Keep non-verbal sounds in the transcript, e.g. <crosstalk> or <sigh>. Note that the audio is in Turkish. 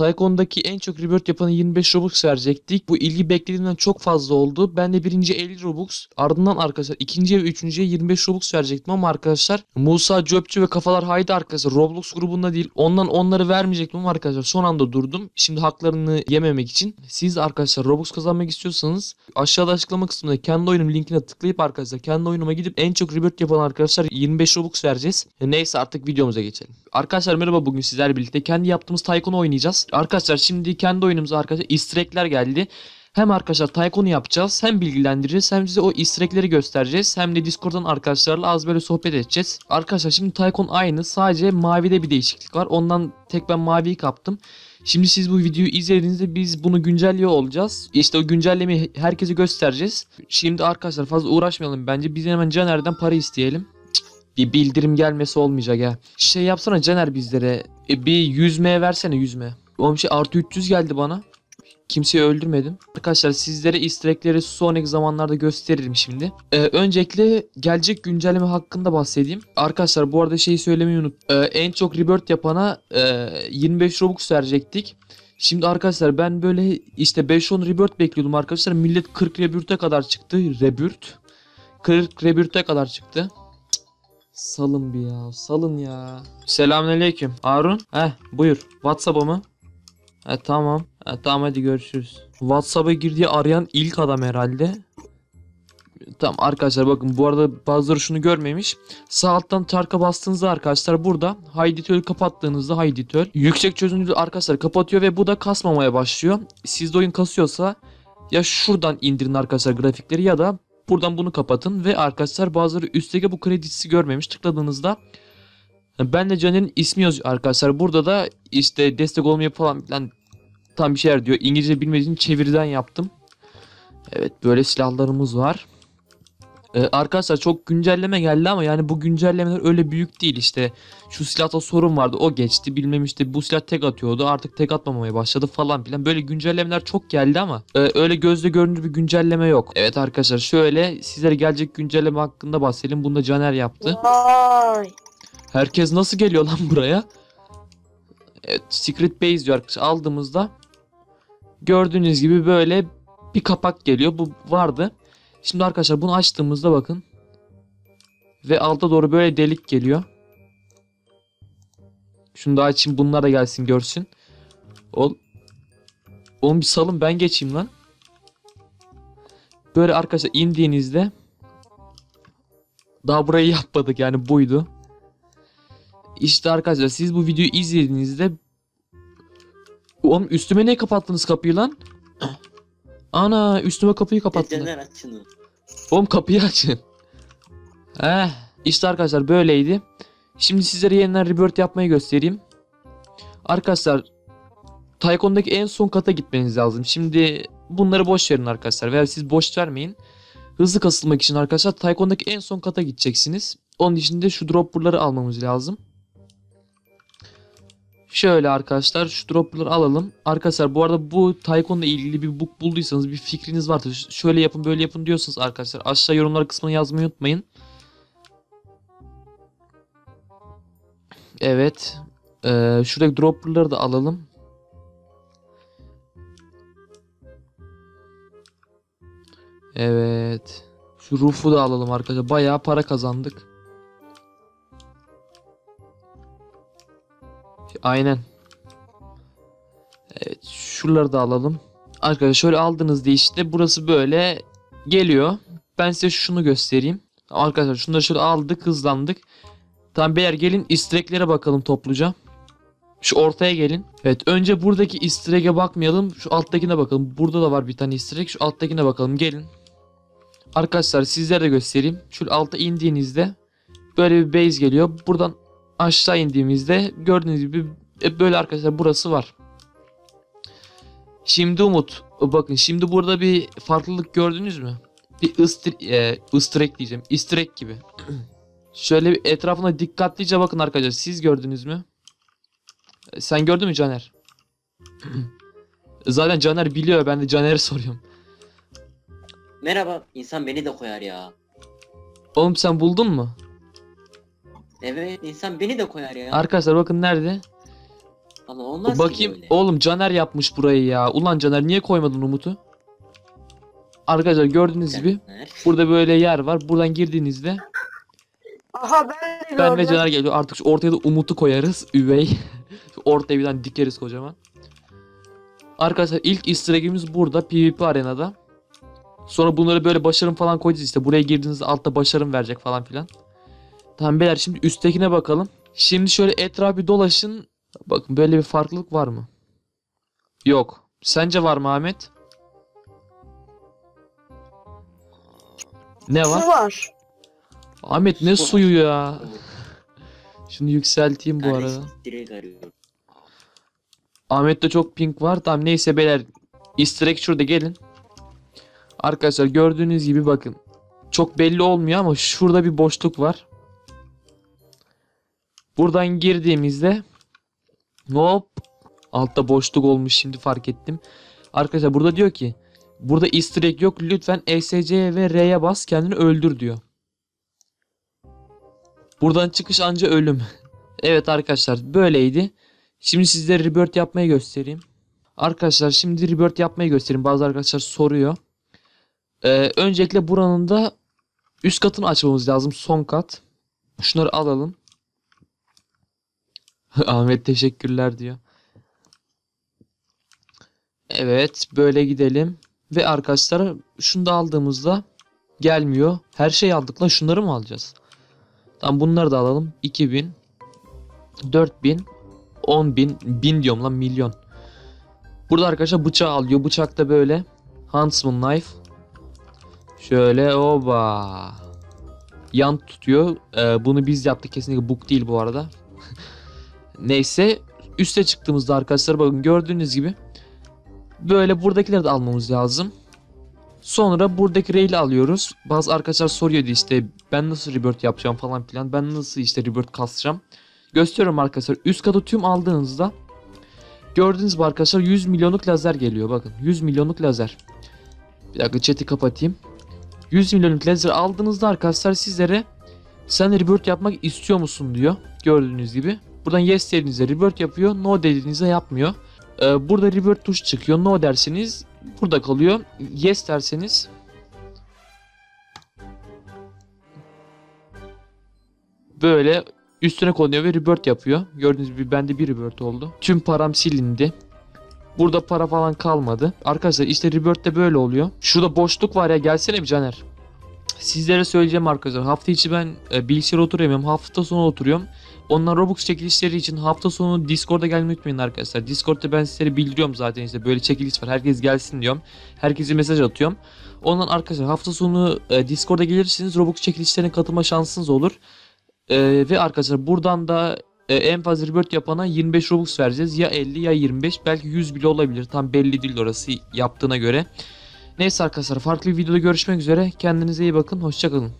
Tycoon'daki en çok rebirth yapanı 25 Robux verecektik. Bu ilgi beklediğimden çok fazla oldu. Ben de birinci 50 Robux. Ardından arkadaşlar ikinci ve üçüncüye 25 Robux verecektim ama arkadaşlar Musa Cöpçü ve Kafalar Haydi arkadaşlar Roblox grubunda değil. Ondan onları vermeyecektim ama arkadaşlar son anda durdum. Şimdi haklarını yememek için. Siz arkadaşlar Robux kazanmak istiyorsanız aşağıda açıklama kısmında kendi oyunum linkine tıklayıp arkadaşlar kendi oyunuma gidip en çok rebirth yapan arkadaşlar 25 Robux vereceğiz. Neyse artık videomuza geçelim. Arkadaşlar merhaba bugün sizlerle birlikte kendi yaptığımız Tycoon'u oynayacağız. Arkadaşlar şimdi kendi oyunumuza arkadaşlar easter egg'ler geldi. Hem arkadaşlar Tycoon'u yapacağız hem bilgilendireceğiz hem size o easter egg'leri göstereceğiz. Hem de Discord'dan arkadaşlarla az böyle sohbet edeceğiz. Arkadaşlar şimdi Tycoon aynı sadece mavide bir değişiklik var. Ondan tek ben maviyi kaptım. Şimdi siz bu videoyu izlediğinizde biz bunu güncelliyor olacağız. İşte o güncellemeyi herkese göstereceğiz. Şimdi arkadaşlar fazla uğraşmayalım bence. Biz hemen Caner'den para isteyelim. Bir bildirim gelmesi olmayacak ya. Şey yapsana Caner bizlere. E, bir 100M versene 100M. Oğlum şey artı 300 geldi bana. Kimseyi öldürmedim. Arkadaşlar sizlere easter egg'leri sonraki zamanlarda gösteririm şimdi. Ee, öncelikle gelecek güncelleme hakkında bahsedeyim. Arkadaşlar bu arada şeyi söylemeyi unut. Ee, en çok rebirth yapana e, 25 Robux verecektik. Şimdi arkadaşlar ben böyle işte 5-10 rebirth bekliyordum arkadaşlar. Millet 40 rebirth'e kadar çıktı. Rebirth. 40 rebirth'e kadar çıktı. Salın bir ya. Salın ya. Selamünaleyküm. Harun. Heh buyur. WhatsApp'a mı? He tamam. He, tamam hadi görüşürüz. WhatsApp'a girdiği arayan ilk adam herhalde. Tamam arkadaşlar bakın bu arada bazıları şunu görmemiş. Sağ alttan tarka bastığınızda arkadaşlar burada Hayditöl'ü kapattığınızda Hayditöl yüksek çözünürlüğü arkadaşlar kapatıyor ve bu da kasmamaya başlıyor. Sizde oyun kasıyorsa ya şuradan indirin arkadaşlar grafikleri ya da buradan bunu kapatın ve arkadaşlar bazıları üstteki bu kredisi görmemiş tıkladığınızda ben de Caner'in ismi yazıyor arkadaşlar. Burada da işte destek olmayı falan filan tam bir şeyler diyor. İngilizce bilmediğim çeviriden yaptım. Evet böyle silahlarımız var. Ee, arkadaşlar çok güncelleme geldi ama yani bu güncellemeler öyle büyük değil işte. Şu silahta sorun vardı o geçti bilmem işte bu silah tek atıyordu artık tek atmamaya başladı falan filan. Böyle güncellemeler çok geldi ama e, öyle gözle görünür bir güncelleme yok. Evet arkadaşlar şöyle sizlere gelecek güncelleme hakkında bahsedelim. Bunu da Caner yaptı. Vay. Herkes nasıl geliyor lan buraya? Evet, Secret Base diyor arkadaşlar. Aldığımızda gördüğünüz gibi böyle bir kapak geliyor. Bu vardı. Şimdi arkadaşlar bunu açtığımızda bakın. Ve alta doğru böyle delik geliyor. Şunu da açayım bunlar da gelsin görsün. Ol Oğlum bir salın ben geçeyim lan. Böyle arkadaşlar indiğinizde daha burayı yapmadık yani buydu. İşte arkadaşlar siz bu videoyu izlediğinizde Oğlum üstüme ne kapattınız kapıyı lan? Ana üstüme kapıyı kapattılar. Caner aç şunu. Oğlum kapıyı açın. Eh, işte arkadaşlar böyleydi. Şimdi sizlere yeniden rebirth yapmayı göstereyim. Arkadaşlar Tycoon'daki en son kata gitmeniz lazım. Şimdi bunları boş verin arkadaşlar. Veya siz boş vermeyin. Hızlı kasılmak için arkadaşlar Tycoon'daki en son kata gideceksiniz. Onun için de şu dropper'ları almamız lazım. Şöyle arkadaşlar şu dropper'ları alalım. Arkadaşlar bu arada bu Tycoon'la ilgili bir book bulduysanız bir fikriniz varsa ş- şöyle yapın böyle yapın diyorsanız arkadaşlar aşağı yorumlar kısmına yazmayı unutmayın. Evet. Ee, şuradaki dropper'ları da alalım. Evet. Şu roof'u da alalım arkadaşlar. Bayağı para kazandık. Aynen. Evet şuraları da alalım. Arkadaşlar şöyle aldığınızda işte burası böyle geliyor. Ben size şunu göstereyim. Arkadaşlar şunları şöyle aldık hızlandık. Tamam beyler gelin istireklere bakalım topluca. Şu ortaya gelin. Evet önce buradaki istirege bakmayalım. Şu alttakine bakalım. Burada da var bir tane istirek. Şu alttakine bakalım gelin. Arkadaşlar sizlere de göstereyim. Şu alta indiğinizde böyle bir base geliyor. Buradan aşağı indiğimizde gördüğünüz gibi e, böyle arkadaşlar burası var. Şimdi Umut bakın şimdi burada bir farklılık gördünüz mü? Bir ıstir, e, ıstırek diyeceğim. İstirek gibi. <clears throat> Şöyle bir etrafına dikkatlice bakın arkadaşlar. Siz gördünüz mü? E, Sen gördün mü Caner? <clears throat> Zaten Caner biliyor. Ben de Caner'e <laughs> soruyorum. Merhaba. İnsan beni de koyar ya. Oğlum sen buldun mu? Evet insan beni de koyar ya. Arkadaşlar bakın nerede? Ama olmaz ki Bakayım böyle. oğlum Caner yapmış burayı ya. Ulan Caner niye koymadın Umut'u? Arkadaşlar gördüğünüz gibi Caner. burada böyle yer var. Buradan girdiğinizde Aha ben de ben ve. Caner geliyor. Artık şu ortaya da Umut'u koyarız. <laughs> Üvey. Ortaya bir tane dikeriz kocaman. Arkadaşlar ilk easter egg'imiz burada PvP arenada. Sonra bunları böyle başarım falan koyacağız işte. Buraya girdiğinizde altta başarım verecek falan filan. Tamam beyler şimdi üsttekine bakalım. Şimdi şöyle etrafı bir dolaşın. Bakın böyle bir farklılık var mı? Yok. Sence var mı Ahmet? Ne var? Su var. Ahmet ne Su var. suyu ya? Şunu yükselteyim bu arada. direkt arıyorum. Ahmet'te çok pink var. Tamam neyse beyler. Easter egg şurada gelin. Arkadaşlar gördüğünüz gibi bakın. Çok belli olmuyor ama şurada bir boşluk var. Buradan girdiğimizde hop altta boşluk olmuş şimdi fark ettim. Arkadaşlar burada diyor ki burada easter egg yok lütfen ESC'ye ve R'ye bas kendini öldür diyor. Buradan çıkış anca ölüm. <laughs> evet arkadaşlar böyleydi. Şimdi sizlere rebirth yapmayı göstereyim. Arkadaşlar şimdi rebirth yapmayı göstereyim. Bazı arkadaşlar soruyor. Ee, öncelikle buranın da üst katını açmamız lazım. Son kat. Şunları alalım. <laughs> Ahmet teşekkürler diyor. Evet böyle gidelim. Ve arkadaşlar şunu da aldığımızda gelmiyor. Her şeyi aldık lan şunları mı alacağız? Tamam bunları da alalım. 2000 4000 10 bin, bin diyorum lan milyon. Burada arkadaşlar bıçağı alıyor. Bıçak da böyle. Huntsman knife. Şöyle oba. Yan tutuyor. Ee, bunu biz yaptık kesinlikle book değil bu arada. <laughs> Neyse üste çıktığımızda arkadaşlar bakın gördüğünüz gibi böyle buradakileri de almamız lazım. Sonra buradaki rail'i alıyoruz. Bazı arkadaşlar soruyordu işte ben nasıl rebirth yapacağım falan filan. Ben nasıl işte rebirth kasacağım. Gösteriyorum arkadaşlar. Üst katı tüm aldığınızda gördüğünüz gibi arkadaşlar 100 milyonluk lazer geliyor. Bakın 100 milyonluk lazer. Bir dakika chat'i kapatayım. 100 milyonluk lazer aldığınızda arkadaşlar sizlere sen rebirth yapmak istiyor musun diyor. Gördüğünüz gibi. Buradan yes dediğinizde rebirth yapıyor. No dediğinizde yapmıyor. Ee, burada rebirth tuş çıkıyor. No derseniz burada kalıyor. Yes derseniz böyle üstüne konuyor ve rebirth yapıyor. Gördüğünüz gibi bende bir rebirth oldu. Tüm param silindi. Burada para falan kalmadı. Arkadaşlar işte rebirth de böyle oluyor. Şurada boşluk var ya gelsene bir Caner. Sizlere söyleyeceğim arkadaşlar. Hafta içi ben e, bilgisayara oturamıyorum. Hafta sonu oturuyorum. Onlar Robux çekilişleri için hafta sonu Discord'a gelmeyi unutmayın arkadaşlar. Discord'da ben sizlere bildiriyorum zaten işte böyle çekiliş var. Herkes gelsin diyorum. Herkese mesaj atıyorum. Ondan arkadaşlar hafta sonu e, Discord'a gelirsiniz Robux çekilişlerine katılma şansınız olur. Ee, ve arkadaşlar buradan da e, en fazla rebirth yapana 25 Robux vereceğiz. Ya 50 ya 25 belki 100 bile olabilir. Tam belli değil orası yaptığına göre. Neyse arkadaşlar farklı bir videoda görüşmek üzere. Kendinize iyi bakın. Hoşçakalın.